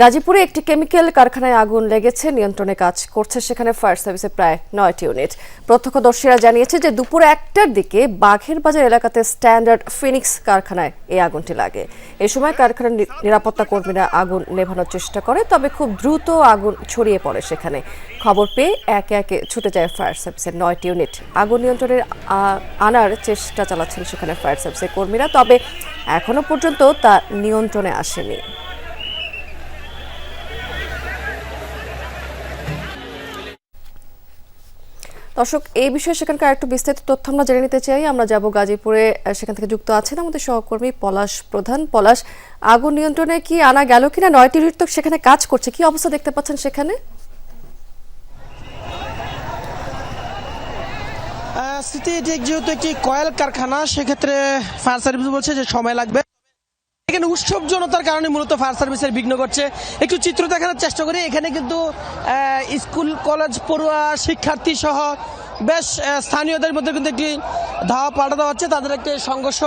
গাজীপুরে একটি কেমিক্যাল কারখানায় আগুন লেগেছে, নিয়ন্ত্রণে কাজ করছে সেখানে ফায়ার সার্ভিসের প্রায় নয়টি ইউনিট। প্রত্যক্ষদর্শীরা জানিয়েছে যে দুপুর একটার দিকে বাঘের বাজার এলাকাতে স্ট্যান্ডার্ড ফিনিক্স কারখানায় এই আগুনটি লাগে। এ সময় কারখানার নিরাপত্তা কর্মীরা আগুন নেভানোর চেষ্টা করে, তবে খুব দ্রুত আগুন ছড়িয়ে পড়ে সেখানে। খবর পেয়ে একে একে ছুটে যায় ফায়ার সার্ভিসের নয়টি ইউনিট। আগুন নিয়ন্ত্রণের আনার চেষ্টা চালাচ্ছেন সেখানে ফায়ার সার্ভিসের কর্মীরা, তবে এখনও পর্যন্ত তা নিয়ন্ত্রণে আসেনি। দর্শক, এই বিষয়ে সেখানকার একটু বিস্তারিত তথ্য আমরা জেনে নিতে চাই। আমরা যাব গাজীপুরে সেখান থেকে যুক্ত আছেন আমাদের সহকর্মী পলাশ প্রধান। পলাশ, আগুন নিয়ন্ত্রণে কি আনা গেল কিনা? নয়টি তো সেখানে কাজ করছে, কি অবস্থা দেখতে পাচ্ছেন সেখানে? স্মৃতি এটি যেহেতু একটি কয়েল কারখানা, সেক্ষেত্রে ফায়ার সার্ভিস বলছে যে সময় লাগবে। এখানে উৎসব জনতার কারণে মূলত ফায়ার সার্ভিসের বিঘ্ন ঘটছে। একটু চিত্র দেখানোর চেষ্টা করি। এখানে কিন্তু স্কুল, কলেজ, পড়ুয়া, শিক্ষার্থী সহ বেশ স্থানীয়দের মধ্যে কিন্তু একটি ধাওয়া পাল্টা দেওয়া হচ্ছে। তাদের একটি সংঘর্ষ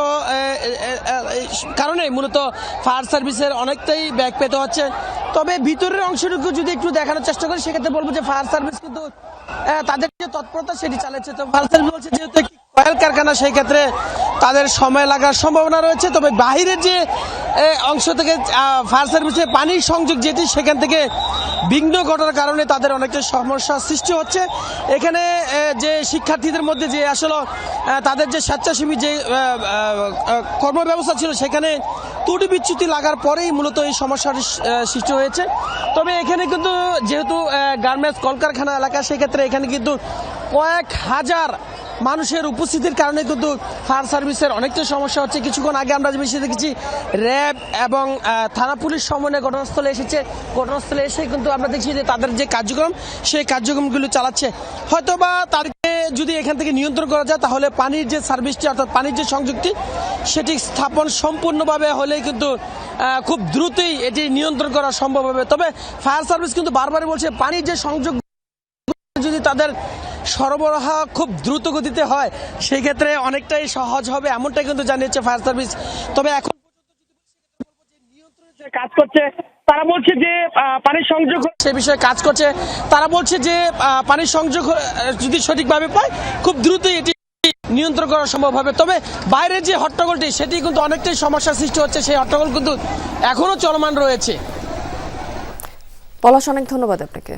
কারণে মূলত ফায়ার সার্ভিসের অনেকটাই ব্যাগ পেতে হচ্ছে। তবে ভিতরের অংশটুকু যদি একটু দেখানোর চেষ্টা করি, সেক্ষেত্রে বলব যে ফায়ার সার্ভিস কিন্তু তাদের যে তৎপরতা সেটি চালাচ্ছে। তো ফায়ার সার্ভিস বলছে যেহেতু একটি কয়েল কারখানা, সেই ক্ষেত্রে তাদের সময় লাগার সম্ভাবনা রয়েছে। তবে বাহিরের যে অংশ থেকে ফায়ার সার্ভিসে পানির সংযোগ যেটি, সেখান থেকে বিঘ্ন ঘটার কারণে তাদের অনেকটা সমস্যার সৃষ্টি হচ্ছে। এখানে যে শিক্ষার্থীদের মধ্যে যে আসলে তাদের যে স্বেচ্ছাসেবী যে কর্মব্যবস্থা ছিল, সেখানে ত্রুটি বিচ্যুতি লাগার পরেই মূলত এই সমস্যার সৃষ্টি হয়েছে। তবে এখানে কিন্তু যেহেতু গার্মেন্টস কলকারখানা এলাকা, সেক্ষেত্রে এখানে কিন্তু কয়েক হাজার মানুষের উপস্থিতির কারণে কিন্তু ফায়ার সার্ভিসের অনেকটা সমস্যা হচ্ছে। কিছুক্ষণ আগে আমরা বেশি দেখেছি, র্যাব এবং থানা পুলিশ সমন্বয়ে ঘটনাস্থলে এসেছে। ঘটনাস্থলে এসে কিন্তু আমরা দেখছি যে তাদের যে কার্যক্রম, সেই কার্যক্রমগুলো চালাচ্ছে। হয়তোবা তাদেরকে যদি এখান থেকে নিয়ন্ত্রণ করা যায়, তাহলে পানির যে সার্ভিসটি, অর্থাৎ পানির যে সংযুক্তি, সেটি স্থাপন সম্পূর্ণভাবে হলে কিন্তু খুব দ্রুতই এটি নিয়ন্ত্রণ করা সম্ভব হবে। তবে ফায়ার সার্ভিস কিন্তু বারবারই বলছে, পানির যে সংযোগ, যদি তাদের সরবরাহ খুব দ্রুত গতিতে হয় সেই ক্ষেত্রে অনেকটাই সহজ হবে এমনটাই কিন্তু জানিয়েছে ফায়ার সার্ভিস। তবে এখন কাজ করছে তারা বলছে যে পানির সংযোগ সে বিষয়ে কাজ করছে। তারা বলছে যে আহ, পানির সংযোগ যদি সঠিকভাবে পায় খুব দ্রুতই এটি নিয়ন্ত্রণ করা সম্ভব হবে। তবে বাইরের যে হট্টগোলটি সেটি কিন্তু অনেকটাই সমস্যার সৃষ্টি হচ্ছে। সেই হট্টগোল কিন্তু এখনও চলমান রয়েছে। পলাশ অনেক ধন্যবাদ আপনাকে।